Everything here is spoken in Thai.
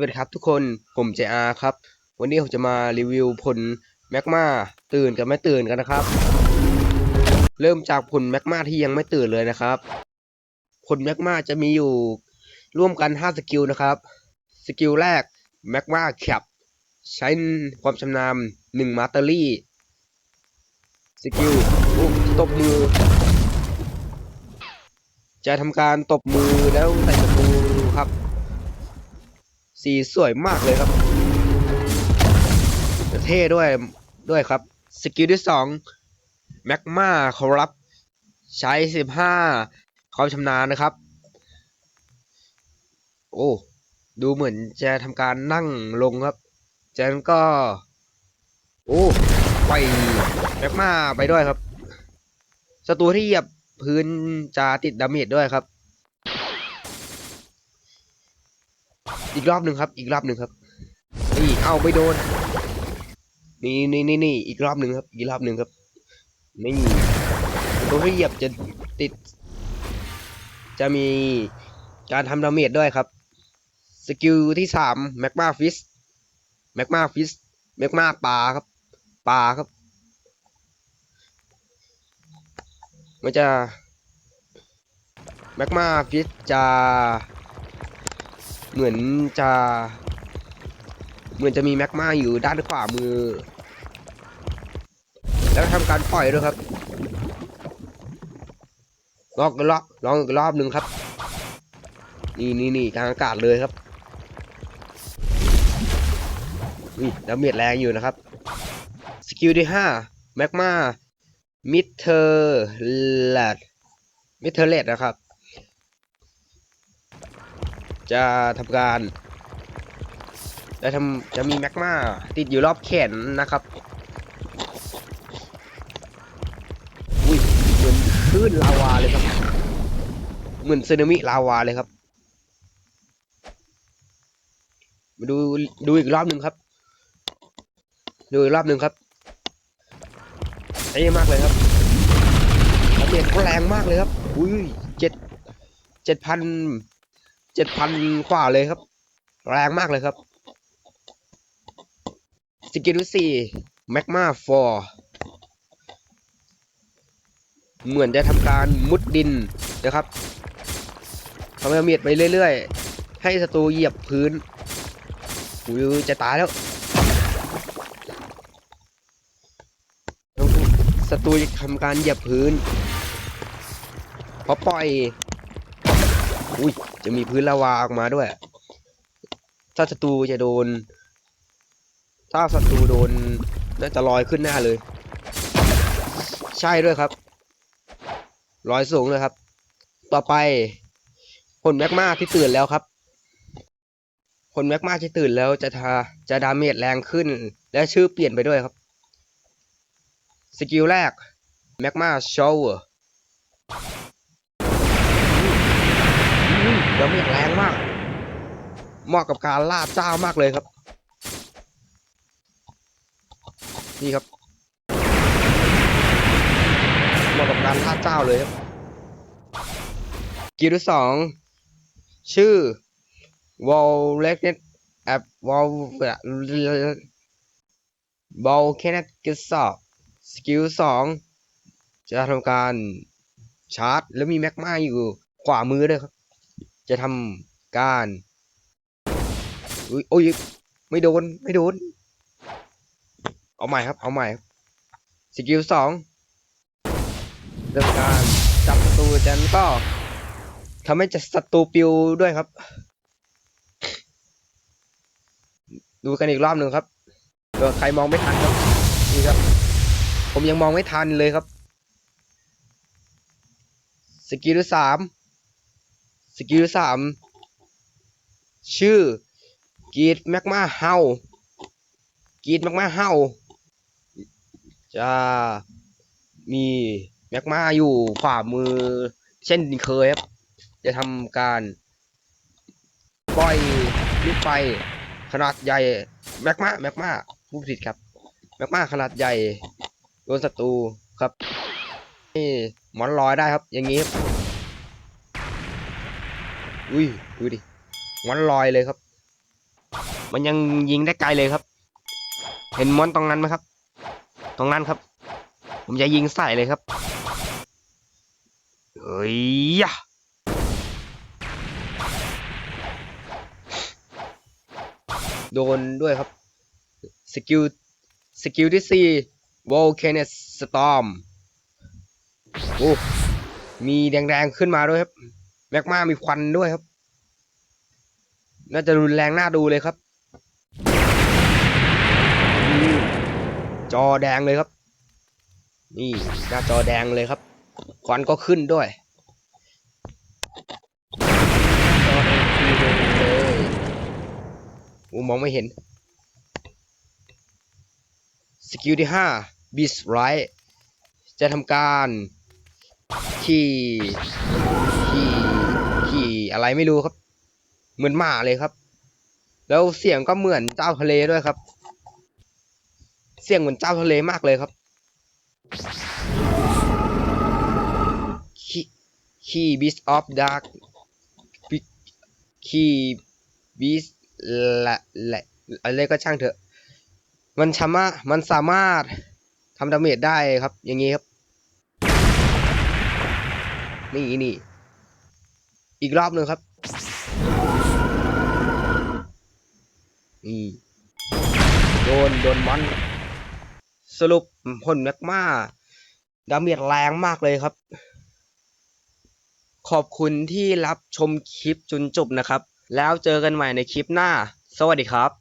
วัสดีครับทุกคน ผมเจอาครับ วันนี้ผมจะมารีวิวผลแมกมาตื่นกับไม่ตื่นกันนะครับ เริ่มจากผลแมกมาที่ยังไม่ตื่นเลยนะครับ ผลแมกมาจะมีอยู่ร่วมกัน 5 สกิลนะครับ สกิลแรกแมกมาแคปใช้ความชำนาญ1มาสเตอรี่ สกิลตบมือ จะทำการตบมือแล้วใส่ตบมือครับ สีสวยมากเลยครับเท่ด้วยด้วยครับ สกิลที่สองแมกมาครับใช้สิบห้าความชำนาญนะครับ โอ้ ดูเหมือนจะทำการนั่งลงครับจากนั้นก็ โอ้ไปแมกมาไปด้วยครับศัตรูที่เหยียบพื้นจะติดดาเมจด้วยครับ อีกรอบหนึ่งครับ อีกรอบหนึ่งครับนี่เอ้าไม่โดน นี่นี่นี่นี่อีกรอบหนึ่งครับ อีกรอบหนึ่งครับ นี่ตัวที่เหยียบจะติด จะมีการทำดาเมจด้วยครับ สกิลที่สามแมกมาฟิสแมกมาฟิสแมกมาปลาครับ ปลาครับ มันจะแมกมาฟิสจะ เหมือนจะ เหมือนจะมีแมกมาอยู่ด้านขวามือ แล้วทำการปล่อยด้วยครับลองลองลองอีกรอบหนึ่งครับ นี่นี่นี่กลางอากาศเลยครับนี่ดาเมจแรงอยู่นะครับ สกิลที่ห้าแมกมามิเทอร์เลดมิเทอร์เลดนะครับ จะทำการจะทำจะมีแมกมาติดอยู่รอบแขนนะครับอุ้ยเหมือนคลื่นลาวาเลยครับ เหมือนสึนามิลาวาเลยครับ มาดูดูอีกรอบหนึ่งครับ ดูอีกรอบหนึ่งครับเท่มากเลยครับเมจเขาแรงมากเลยครับ อุ้ยเจ็ดเจ็ดพัน จ็ดพันกว่าเลยครับ แรงมากเลยครับสกิลสี่แมกมาฟอร์เหมือนจะทำการมุดดินนะครับทำเมียดไปเรื่อยๆ ให้ศัตรูเหยียบพื้นอุ้ยจะตายแล้วศัตรูจะทำการเหยียบพื้นพอปล่อย อุ้ยจะมีพื้นลาวาออกมาด้วย ถ้าศัตรูจะโดน ถ้าศัตรูโดนน่าจะลอยขึ้นหน้าเลย ใช่ด้วยครับลอยสูงเลยครับ ต่อไปผลแมกมาที่ตื่นแล้วครับผลแมกมาที่ตื่นแล้วจะทาจะดาเมจแรงขึ้น และชื่อเปลี่ยนไปด้วยครับ สกิลแรกแมกมาโชว์ ดาเมจแรงมาก เหมาะกับการล่าเจ้ามากเลยครับ นี่ครับ เหมาะกับการล่าเจ้าเลยครับกิลที่สองชื่อวอลเล็กเน็ตแอปวอลบอลแคเนตกิสอบสกิลสองจะทำการชาร์จ แล้วมีแม็กมาอยู่ขวามือด้วยครับ จะทำการอุ้ยโอ้ยไม่โดน ไม่โดน เอาใหม่ครับ เอาใหม่สกิลสองเริ่มการจับศัตรูจากนั้นก็ทำให้จะศัตรูปิวด้วยครับ ดูกันอีกรอบหนึ่งครับเผื่อใครมองไม่ทันครับนี่ครับ ผมยังมองไม่ทันเลยครับ สกิลที่สาม สกิลสามชื่อกีดแมกมาเฮากีดแมกมาเฮาจะมีแมกมาอยู่ขวามือ เช่นเคยครับ จะทำการปล่อยลูกไฟขนาดใหญ่แมกมาแมกมาผู้ผิดครับแมกมาขนาดใหญ่โดนศัตรูครับนี่หมอนลอยได้ครับ อย่างนี้ครับ อุ้ยดูดิมอนลอยเลยครับ มันยังยิงได้ไกลเลยครับ เห็นมอนตรงนั้นไหมครับ ตรงนั้นครับ ผมจะยิงใส่เลยครับเอ้ยยะโดนด้วยครับ สกิล สกิลที่สี่ Volcanic Storm โอ้มีแดงๆขึ้นมาด้วยครับ แมกมามีควันด้วยครับ น่าจะรุนแรงน่าดูเลยครับ จอแดงเลยครับ นี่หน้าจอแดงเลยครับ ควันก็ขึ้นด้วยจอแดงเลยอ้มองไม่เห็น สกิลที่ห้า Beast Right จะทำการขี่ขี่ ขี่อะไรไม่รู้ครับ เหมือนหมาเลยครับ แล้วเสียงก็เหมือนเจ้าทะเลด้วยครับ เสียงเหมือนเจ้าทะเลมากเลยครับขี่ขี่ Beast of Dark ขี่ Beast ละละอะไรก็ช่างเถอะ มันสามารถมันสามารถทำดาเมจได้ครับ อย่างนี้ครับ นี่นี่ อีกรอบหนึ่งครับนี่โดนโดนมันสรุปพลแมกมาดาเมจแรงมากเลยครับ ขอบคุณที่รับชมคลิปจนจบนะครับ แล้วเจอกันใหม่ในคลิปหน้า สวัสดีครับ